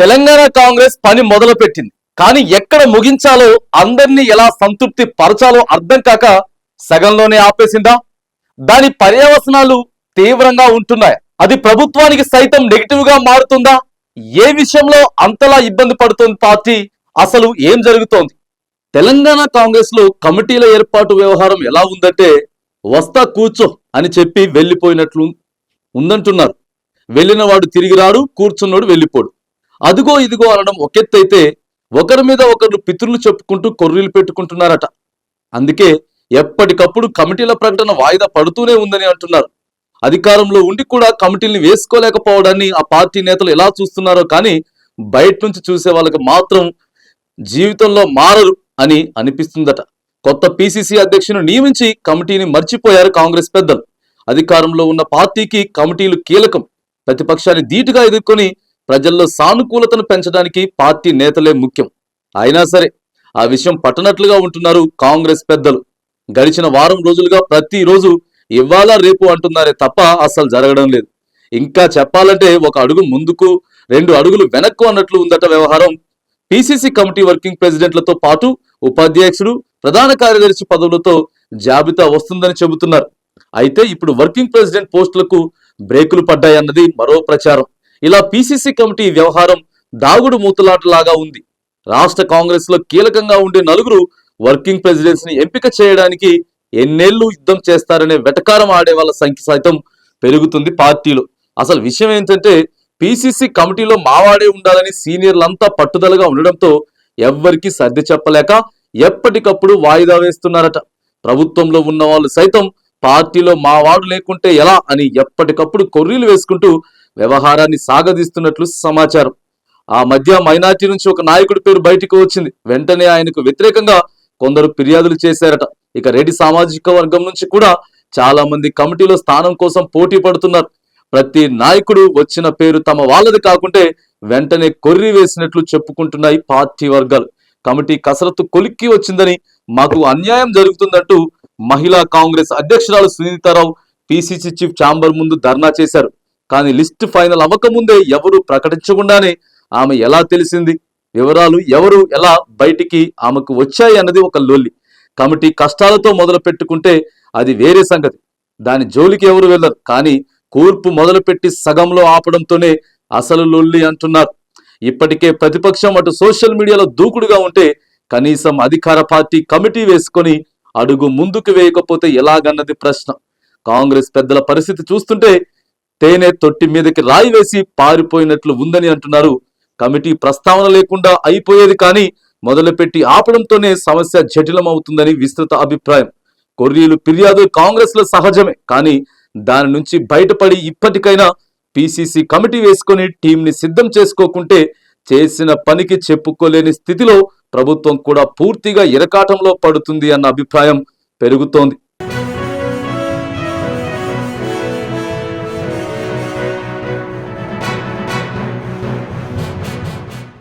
తెలంగాణ కాంగ్రెస్ పని మొదలు పెట్టింది కానీ ఎక్కడ ముగించాలో అందరినీ ఎలా సంతృప్తి పరచాలో అర్థం కాక సగంలోనే ఆపేసిందా? దాని పర్యవసనాలు తీవ్రంగా ఉంటున్నాయి? అది ప్రభుత్వానికి సైతం నెగిటివ్గా మారుతుందా? ఏ విషయంలో అంతలా ఇబ్బంది పడుతుంది పార్టీ? అసలు ఏం జరుగుతోంది? తెలంగాణ కాంగ్రెస్లో కమిటీల ఏర్పాటు వ్యవహారం ఎలా ఉందంటే వస్తా కూర్చో అని చెప్పి వెళ్ళిపోయినట్లు ఉందంటున్నారు. వెళ్ళిన వాడు తిరిగి రాడు కూర్చున్నోడు వెళ్ళిపోడు. అదిగో ఇదిగో అనడం ఒకెత్తైతే ఒకరి మీద ఒకరు పితృలు చెప్పుకుంటూ కొర్రీలు పెట్టుకుంటున్నారట. అందుకే ఎప్పటికప్పుడు కమిటీల ప్రకటన వాయిదా పడుతూనే ఉందని అంటున్నారు. అధికారంలో ఉండి కూడా కమిటీల్ని వేసుకోలేకపోవడాన్ని ఆ పార్టీ నేతలు ఎలా చూస్తున్నారో కానీ బయట నుంచి చూసే వాళ్ళకి మాత్రం జీవితంలో మారరు అని అనిపిస్తుందట. కొత్త పిసిసి అధ్యక్షుని నియమించి కమిటీని మర్చిపోయారు కాంగ్రెస్ పెద్దలు. అధికారంలో ఉన్న పార్టీకి కమిటీలు కీలకం. ప్రతిపక్షాన్ని ధీటుగా ఎదుర్కొని ప్రజల్లో సానుకూలతను పెంచడానికి పార్టీ నేతలే ముఖ్యం. అయినా సరే ఆ విషయం పట్టనట్లుగా ఉంటున్నారు కాంగ్రెస్ పెద్దలు. గడిచిన వారం రోజులుగా ప్రతిరోజు ఇవాళ రేపు అంటున్నారే తప్ప అస్సలు జరగడం లేదు. ఇంకా చెప్పాలంటే ఒక అడుగు ముందుకు రెండు అడుగులు వెనక్కు అన్నట్లు ఉందట వ్యవహారం. పిసిసి కమిటీ వర్కింగ్ ప్రెసిడెంట్లతో పాటు ఉపాధ్యక్షుడు ప్రధాన కార్యదర్శి పదవులతో జాబితా వస్తుందని చెబుతున్నారు. అయితే ఇప్పుడు వర్కింగ్ ప్రెసిడెంట్ పోస్టులకు బ్రేకులు పడ్డాయన్నది మరో ప్రచారం. ఇలా పిసిసి కమిటీ వ్యవహారం దాగుడు మూతలాటలాగా ఉంది. రాష్ట్ర కాంగ్రెస్లో కీలకంగా ఉండే నలుగురు వర్కింగ్ ప్రెసిడెంట్స్ని ఎంపిక చేయడానికి ఎన్నేళ్ళు యుద్ధం చేస్తారనే వెటకారం ఆడే వాళ్ళ సంఖ్య సైతం పెరుగుతుంది పార్టీలో. అసలు విషయం ఏంటంటే పిసిసి కమిటీలో మావాడే ఉండాలని సీనియర్లంతా పట్టుదలగా ఉండడంతో ఎవ్వరికీ సర్ది చెప్పలేక ఎప్పటికప్పుడు వాయిదా వేస్తున్నారట. ప్రభుత్వంలో ఉన్న వాళ్ళు సైతం పార్టీలో మా వాడు లేకుంటే ఎలా అని ఎప్పటికప్పుడు కొర్రీలు వేసుకుంటూ వ్యవహారాన్ని సాగదీస్తున్నట్లు సమాచారం. ఆ మధ్య మైనార్టీ నుంచి ఒక నాయకుడి పేరు బయటకు వచ్చింది. వెంటనే ఆయనకు వ్యతిరేకంగా కొందరు ఫిర్యాదులు చేశారట. ఇక రెడ్డి సామాజిక వర్గం నుంచి కూడా చాలా మంది కమిటీలో స్థానం కోసం పోటీ పడుతున్నారు. ప్రతి నాయకుడు వచ్చిన పేరు తమ వాళ్ళది కాకుంటే వెంటనే కొర్రి వేసినట్లు చెప్పుకుంటున్నాయి పార్టీ వర్గాలు. కమిటీ కసరత్తు కొలిక్కి వచ్చిందని మాకు అన్యాయం జరుగుతుందంటూ మహిళా కాంగ్రెస్ అధ్యక్షురాలు సునీతారావు పిసిసి చీఫ్ ఛాంబర్ ముందు ధర్నా చేశారు. కానీ లిస్ట్ ఫైనల్ అవ్వకముందే ఎవరు ప్రకటించకుండానే ఆమె ఎలా తెలిసింది? వివరాలు ఎవరు? ఎలా బయటికి ఆమెకు వచ్చాయి అన్నది ఒక లొల్లి. కమిటీ కష్టాలతో మొదలు పెట్టుకుంటే అది వేరే సంగతి. దాని జోలికి ఎవరు వెళ్ళరు. కానీ కూర్పు మొదలుపెట్టి సగంలో ఆపడంతోనే అసలు లొల్లి అంటున్నారు. ఇప్పటికే ప్రతిపక్షం అటు సోషల్ మీడియాలో దూకుడుగా ఉంటే కనీసం అధికార పార్టీ కమిటీ వేసుకొని అడుగు ముందుకు వేయకపోతే ఎలాగన్నది ప్రశ్న. కాంగ్రెస్ పెద్దల పరిస్థితి చూస్తుంటే తేనె తొట్టి మీదకి రాయి వేసి పారిపోయినట్లు ఉందని అంటున్నారు. కమిటీ ప్రస్తావన లేకుండా అయిపోయేది కానీ మొదలుపెట్టి ఆపడంతోనే సమస్య జటిలమవుతుందని విస్తృత అభిప్రాయం. కొర్రీలు ఫిర్యాదు కాంగ్రెస్లో సహజమే కానీ దాని నుంచి బయటపడి ఇప్పటికైనా పిసిసి కమిటీ వేసుకొని టీంని సిద్ధం చేసుకోకుంటే చేసిన పనికి చెప్పుకోలేని స్థితిలో ప్రభుత్వం కూడా పూర్తిగా ఇరకాటంలో పడుతుంది అన్న అభిప్రాయం పెరుగుతోంది.